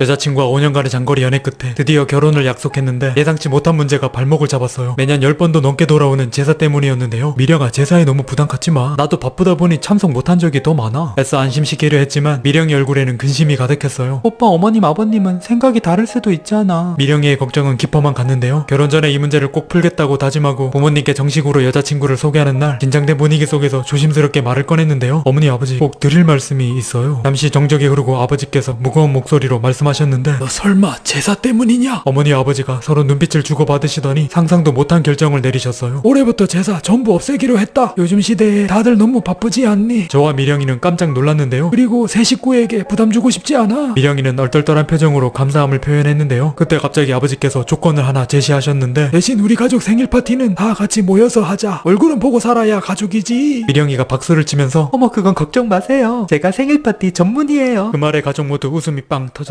여자친구와 5년간의 장거리 연애 끝에 드디어 결혼을 약속했는데 예상치 못한 문제가 발목을 잡았어요. 매년 10번도 넘게 돌아오는 제사 때문이었는데요. 미령아 제사에 너무 부담 갖지 마. 나도 바쁘다 보니 참석 못한 적이 더 많아. 애써 안심시키려 했지만 미령이 얼굴에는 근심이 가득했어요. 오빠 어머님 아버님은 생각이 다를 수도 있잖아. 미령이의 걱정은 깊어만 갔는데요. 결혼 전에 이 문제를 꼭 풀겠다고 다짐하고 부모님께 정식으로 여자친구를 소개하는 날 긴장된 분위기 속에서 조심스럽게 말을 꺼냈는데요. 어머니 아버지 꼭 드릴 말씀이 있어요. 잠시 정적이 흐르고 아버지께서 무거운 목소리로 말씀 하셨는데 너 설마 제사 때문이냐? 어머니 아버지가 서로 눈빛을 주고받으시더니 상상도 못한 결정을 내리셨어요. 올해부터 제사 전부 없애기로 했다. 요즘 시대에 다들 너무 바쁘지 않니? 저와 미령이는 깜짝 놀랐는데요. 그리고 새 식구에게 부담 주고 싶지 않아. 미령이는 얼떨떨한 표정으로 감사함을 표현했는데요. 그때 갑자기 아버지께서 조건을 하나 제시하셨는데 대신 우리 가족 생일 파티는 다 같이 모여서 하자. 얼굴은 보고 살아야 가족이지. 미령이가 박수를 치면서 어머 그건 걱정 마세요. 제가 생일 파티 전문이에요. 그 말에 가족 모두 웃음이 빵 터졌